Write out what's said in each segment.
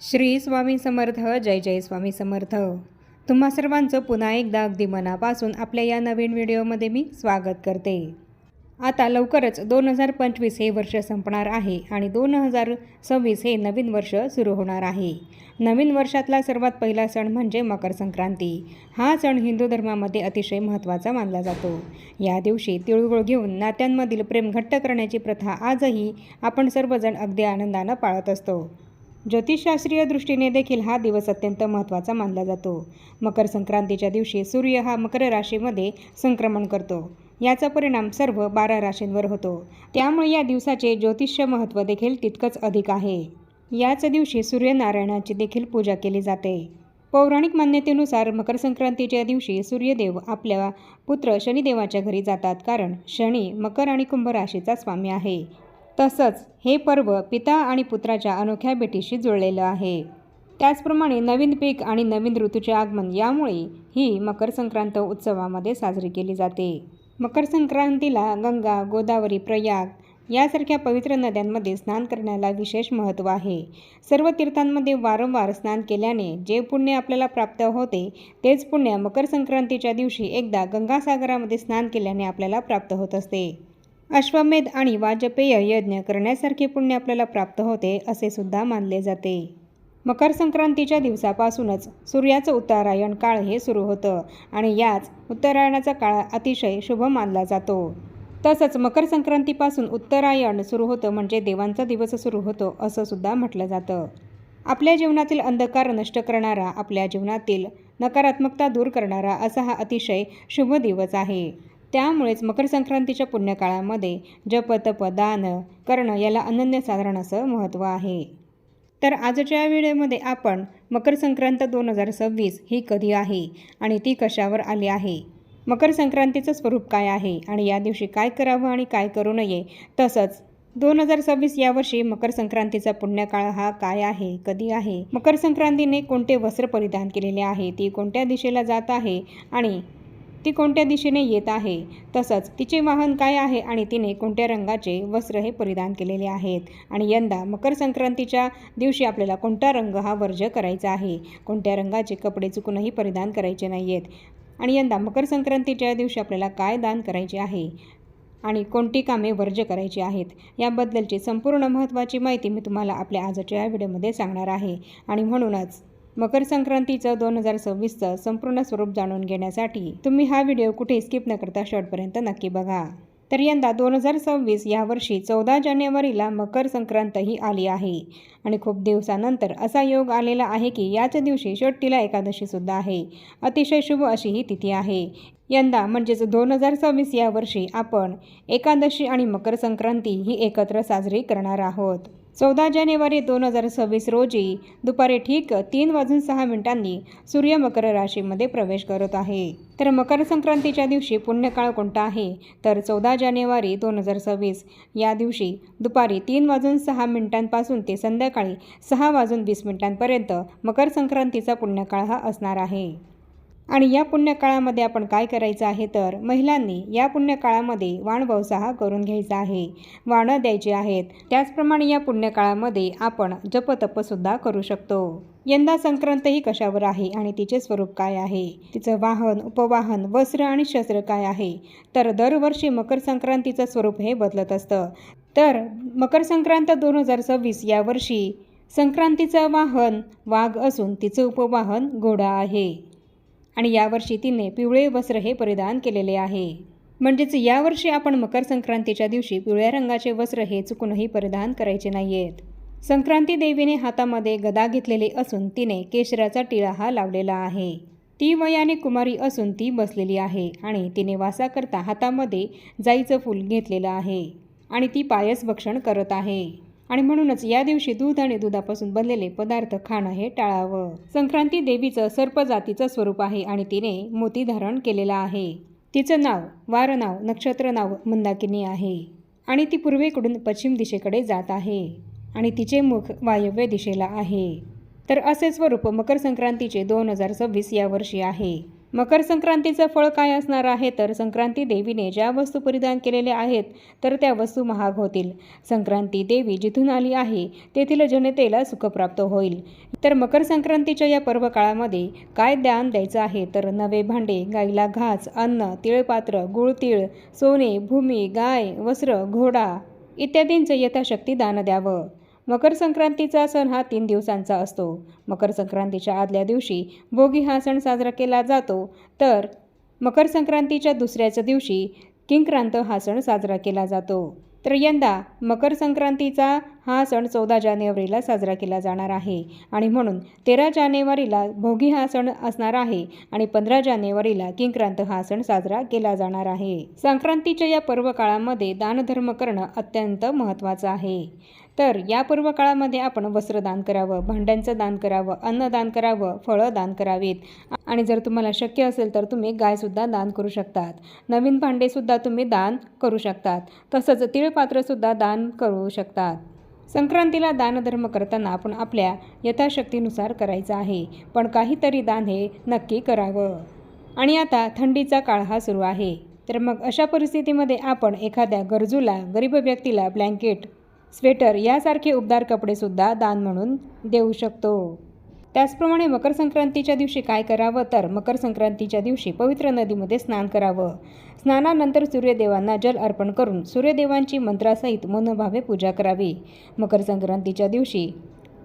श्री स्वामी समर्थ जय जय स्वामी समर्थ. तुम्हा सर्वांचं पुन्हा एकदा अगदी मनापासून आपल्या या नवीन व्हिडिओमध्ये मी स्वागत करते. आता लवकरच दोन हजार पंचवीस हे वर्ष संपणार आहे आणि दोन हजार सव्वीस हे नवीन वर्ष सुरू होणार आहे. नवीन वर्षातला सर्वात पहिला सण म्हणजे मकर संक्रांती. हा सण हिंदू धर्मामध्ये अतिशय महत्त्वाचा मानला जातो. या दिवशी तिळगुळ घेऊन नात्यांमधील प्रेम घट्ट करण्याची प्रथा आजही आपण सर्वजण अगदी आनंदानं पाळत असतो. ज्योतिषशास्त्रीय दृष्टीने देखील हा दिवस अत्यंत महत्त्वाचा मानला जातो. मकर संक्रांतीच्या दिवशी सूर्य हा मकर राशीमध्ये संक्रमण करतो. याचा परिणाम सर्व बारा राशींवर होतो. त्यामुळे या दिवसाचे ज्योतिष्य महत्त्व देखील तितकंच अधिक आहे. याच दिवशी सूर्यनारायणाची देखील पूजा केली जाते. पौराणिक मान्यतेनुसार मकर संक्रांतीच्या दिवशी सूर्यदेव आपल्या पुत्र शनिदेवाच्या घरी जातात कारण शनी मकर आणि कुंभ राशीचा स्वामी आहे. तसंच हे पर्व पिता आणि पुत्राच्या अनोख्या भेटीशी जुळलेलं आहे. त्याचप्रमाणे नवीन पीक आणि नवीन ऋतूचे आगमन यामुळे ही मकर संक्रांत उत्सवामध्ये साजरी केली जाते. मकर संक्रांतीला गंगा गोदावरी प्रयाग यासारख्या पवित्र नद्यांमध्ये स्नान करण्याला विशेष महत्त्व आहे. सर्व तीर्थांमध्ये वारंवार स्नान केल्याने जे पुण्य आपल्याला प्राप्त होते तेच पुण्य मकर संक्रांतीच्या दिवशी एकदा गंगासागरामध्ये स्नान केल्याने आपल्याला प्राप्त होत असते. अश्वमेध आणि वाजपेय यज्ञ करण्यासारखे पुण्य आपल्याला प्राप्त होते असे सुद्धा मानले जाते. मकर संक्रांतीच्या दिवसापासूनच सूर्याचं उत्तरायण काळ हे सुरू होतं आणि याच उत्तरायणाचा काळ अतिशय शुभ मानला जातो. तसंच मकर संक्रांतीपासून उत्तरायण सुरू होतं म्हणजे देवांचा दिवस सुरू होतो असं सुद्धा म्हटलं जातं. आपल्या जीवनातील अंधकार नष्ट करणारा आपल्या जीवनातील नकारात्मकता दूर करणारा असा हा अतिशय शुभ दिवस आहे. त्यामुळेच मकर संक्रांतीच्या पुण्यकाळामध्ये जप तप दान करणं याला अनन्यसाधारण असं महत्त्व आहे. तर आजच्या वेळेमध्ये आपण मकर संक्रांत दोन हजार सव्वीस ही कधी आहे आणि ती कशावर आली आहे? मकर संक्रांतीचं स्वरूप काय आहे आणि या दिवशी काय करावं आणि काय करू नये? तसंच दोन हजार सव्वीस यावर्षी मकर संक्रांतीचा पुण्यकाळ हा काय आहे कधी आहे? मकर संक्रांतीने कोणते वस्त्र परिधान केलेले आहे ती कोणत्या दिशेला जात आहे? आणि ती कोणत्या दिशेने येत आहे? तसंच तिचे वाहन काय आहे आणि तिने कोणत्या रंगाचे वस्त्र हे परिधान केलेले आहेत? आणि यंदा मकर संक्रांतीच्या दिवशी आपल्याला कोणता रंग हा वर्ज करायचा आहे? कोणत्या रंगाचे कपडे चुकूनही परिधान करायचे नाही आहेत आणि यंदा मकर संक्रांतीच्या दिवशी आपल्याला काय दान करायचे आहे? आणि कोणती कामे वर्ज करायची आहेत? याबद्दलची संपूर्ण महत्त्वाची माहिती मी तुम्हाला आपल्या आजच्या या व्हिडिओमध्ये सांगणार आहे. आणि म्हणूनच मकर संक्रांतीचं दोन हजार सव्वीसचं संपूर्ण स्वरूप जाणून घेण्यासाठी तुम्ही हा व्हिडिओ कुठे स्किप न करता शेवटपर्यंत नक्की बघा. तर यंदा दोन हजार सव्वीस यावर्षी चौदा जानेवारीला मकर संक्रांत ही आली आहे. आणि खूप दिवसानंतर असा योग आलेला आहे की याच दिवशी शेवटीला एकादशीसुद्धा आहे. अतिशय शुभ अशी ही तिथी आहे. यंदा म्हणजेच दोन हजार सव्वीस या वर्षी आपण एकादशी आणि मकर संक्रांती ही एकत्र साजरी करणार आहोत. चौदा जानेवारी दोन हजार सव्वीस रोजी दुपारी ठीक तीन वाजून सहा मिनिटांनी सूर्य मकर राशीमध्ये प्रवेश करत आहे. तर मकर संक्रांतीच्या दिवशी पुण्यकाळ कोणता आहे? तर चौदा जानेवारी दोन हजार सव्वीस या दिवशी दुपारी तीन वाजून सहा मिनिटांपासून ते संध्याकाळी सहा वाजून वीस मिनिटांपर्यंत मकर संक्रांतीचा पुण्यकाळ हा असणार आहे. आणि या पुण्यकाळामध्ये आपण काय करायचं आहे तर महिलांनी या पुण्यकाळामध्ये वाणभवसाह हा करून घ्यायचा आहे. वाणं द्यायची आहेत. त्याचप्रमाणे या पुण्यकाळामध्ये आपण जपतपसुद्धा करू शकतो. यंदा संक्रांत ही कशावर आहे आणि तिचे स्वरूप काय आहे? तिचं वाहन उपवाहन वस्त्र आणि शस्त्र काय आहे? तर दरवर्षी मकर संक्रांतीचं स्वरूप हे बदलत असतं. तर मकर संक्रांत दोन हजार सव्वीस या वर्षी संक्रांतीचं वाहन वाघ असून तिचं उपवाहन घोडा आहे. आणि यावर्षी तिने पिवळे वस्त्र हे परिधान केलेले आहे. म्हणजेच यावर्षी आपण मकर संक्रांतीच्या दिवशी पिवळ्या रंगाचे वस्त्र हे चुकूनही परिधान करायचे नाहीयेत. संक्रांती देवीने हातामध्ये गदा घेतलेली असून तिने केशराचा टिळा हा लावलेला आहे. ती वयाने कुमारी असून ती बसलेली आहे आणि तिने वासा करता हातामध्ये जाईचं फूल घेतलेलं आहे आणि ती पायस भक्षण करत आहे. आणि म्हणूनच या दिवशी दूध आणि दुधापासून बनलेले पदार्थ खाणं हे टाळावं. संक्रांती देवीचं सर्प जातीचं स्वरूप आहे आणि तिने मोती धारण केलेला आहे. तिचं नाव वार नाव नक्षत्र नाव मंदाकिनी आहे. आणि ती पूर्वेकडून पश्चिम दिशेकडे जात आहे. आणि तिचे मुख वायव्य दिशेला आहे. तर असे स्वरूप मकर संक्रांतीचे दोन हजार सव्वीस या वर्षी आहे. मकर संक्रांतीचं फळ काय असणार आहे? तर संक्रांती देवीने ज्या वस्तू परिधान केलेल्या आहेत तर त्या वस्तू महाग होतील. संक्रांती देवी जिथून आली आहे तेथील जनतेला सुख प्राप्त होईल. तर मकर संक्रांतीच्या या पर्व काळामध्ये काय दान द्यायचं आहे? तर नवे भांडे गाईला घास अन्न तिळपात्र गुळतीळ सोने भूमी गाय वस्त्र घोडा इत्यादींचं यथाशक्ती दान द्यावं. मकर संक्रांतीचा सण हा तीन दिवसांचा असतो. मकर संक्रांतीच्या आदल्या दिवशी भोगी हा सण साजरा केला जातो. तर मकर संक्रांतीच्या दुसऱ्याच्या दिवशी किंक्रांत हा सण साजरा केला जातो. तर यंदा मकर संक्रांतीचा हा सण चौदा जानेवारीला साजरा केला जाणार आहे आणि म्हणून तेरा जानेवारीला भोगी हा सण असणार आहे आणि पंधरा जानेवारीला किंक्रांत हा सण साजरा केला जाणार आहे. संक्रांतीच्या या पर्व काळामध्ये दानधर्म करणं अत्यंत महत्त्वाचं आहे. तर या पूर्वकाळामध्ये आपण वस्त्रदान करावं भांड्यांचं दान करावं अन्नदान करावं फळं दान करावीत. आणि जर तुम्हाला शक्य असेल तर तुम्ही गायसुद्धा दान करू शकतात. नवीन भांडेसुद्धा तुम्ही दान करू शकतात. तसंच तिळपात्रसुद्धा दान करू शकतात. संक्रांतीला दानधर्म करताना आपण आपल्या यथाशक्तीनुसार करायचं आहे. पण काहीतरी दान हे नक्की करावं. आणि आता थंडीचा काळ हा सुरू आहे. तर मग अशा परिस्थितीमध्ये आपण एखाद्या गरजूला गरीब व्यक्तीला ब्लँकेट स्वेटर यासारखे उबदार कपडेसुद्धा दान म्हणून देऊ शकतो. त्याचप्रमाणे मकर संक्रांतीच्या दिवशी काय करावं? तर मकर संक्रांतीच्या दिवशी पवित्र नदीमध्ये स्नान करावं. स्नानानंतर सूर्यदेवांना जल अर्पण करून सूर्यदेवांची मंत्रासहित मनोभावे पूजा करावी. मकर संक्रांतीच्या दिवशी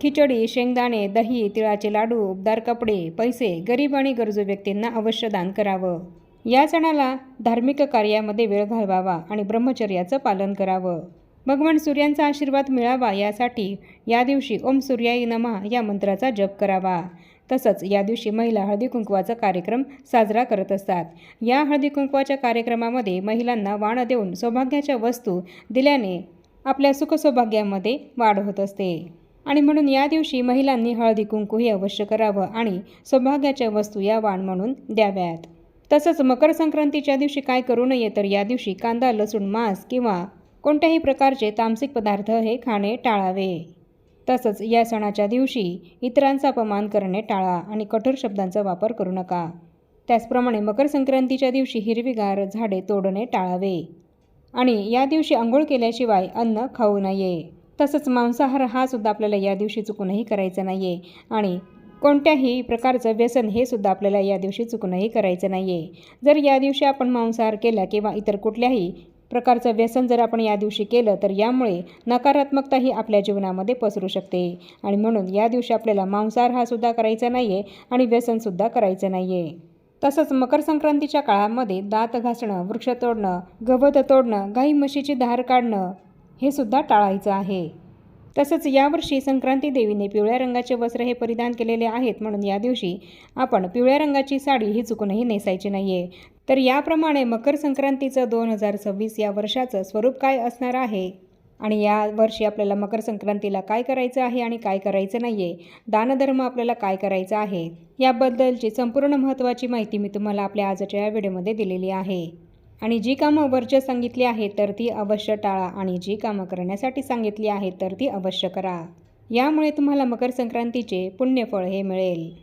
खिचडी शेंगदाणे दही तिळाचे लाडू उबदार कपडे पैसे गरीब आणि गरजू व्यक्तींना अवश्य दान करावं. या सणाला धार्मिक कार्यामध्ये वेळ घालवावा आणि ब्रह्मचर्याचं पालन करावं. भगवान सूर्यांचा आशीर्वाद मिळावा यासाठी या दिवशी ओम सूर्याई नमा या मंत्राचा जप करावा. तसंच या दिवशी महिला हळदी कुंकवाचा कार्यक्रम साजरा करत असतात. या हळदी कुंकवाच्या कार्यक्रमामध्ये महिलांना वाण देऊन सौभाग्याच्या वस्तू दिल्याने आपल्या सुखसौभाग्यामध्ये वाढ होत असते. आणि म्हणून या दिवशी महिलांनी हळदी कुंकू हे अवश्य करावं आणि सौभाग्याच्या वस्तू या वाण म्हणून द्याव्यात. तसंच मकर संक्रांतीच्या दिवशी काय करू नये तर या दिवशी कांदा लसूण मांस किंवा कोणत्याही प्रकारचे तामसिक पदार्थ हे खाणे टाळावे. तसंच या सणाच्या दिवशी इतरांचा अपमान करणे टाळा आणि कठोर शब्दांचा वापर करू नका. त्याचप्रमाणे मकर संक्रांतीच्या दिवशी हिरवीगार झाडे तोडणे टाळावे. आणि या दिवशी आंघोळ केल्याशिवाय अन्न खाऊ नये. तसंच मांसाहार हा सुद्धा आपल्याला या दिवशी चुकूनही करायचा नाही आहे आणि कोणत्याही प्रकारचं व्यसन हे सुद्धा आपल्याला या दिवशी चुकूनही करायचं नाही आहे जर या दिवशी आपण मांसाहार केला किंवा इतर कुठल्याही प्रकारचं व्यसन जर आपण या दिवशी केलं तर यामुळे नकारात्मकता ही आपल्या जीवनामध्ये पसरू शकते. आणि म्हणून या दिवशी आपल्याला मांसाहार हा सुद्धा करायचा नाही आहे आणि व्यसनसुद्धा करायचं नाही आहे तसंच मकर संक्रांतीच्या काळामध्ये दात घासणं वृक्ष तोडणं गवत तोडणं गाई म्हशीची धार काढणं हे सुद्धा टाळायचं आहे. तसंच यावर्षी संक्रांती देवीने पिवळ्या रंगाचे वस्त्र हे परिधान केलेले आहेत म्हणून या दिवशी आपण पिवळ्या रंगाची साडी ही चुकूनही नेसायची नाही आहे तर याप्रमाणे मकर संक्रांतीचं दोन हजार सव्वीस या वर्षाचं स्वरूप काय असणार आहे? आणि या वर्षी आपल्याला मकर संक्रांतीला काय करायचं आहे आणि काय करायचं नाही आहे दानधर्म आपल्याला काय करायचं आहे? याबद्दलची संपूर्ण महत्त्वाची माहिती मी तुम्हाला आपल्या आजच्या या व्हिडिओमध्ये दिलेली आहे. आणि जी कामं वर्ष सांगितली आहेत तर ती अवश्य टाळा आणि जी कामं करण्यासाठी सांगितली आहेत तर ती अवश्य करा. यामुळे तुम्हाला मकर संक्रांतीचे पुण्यफळ हे मिळेल.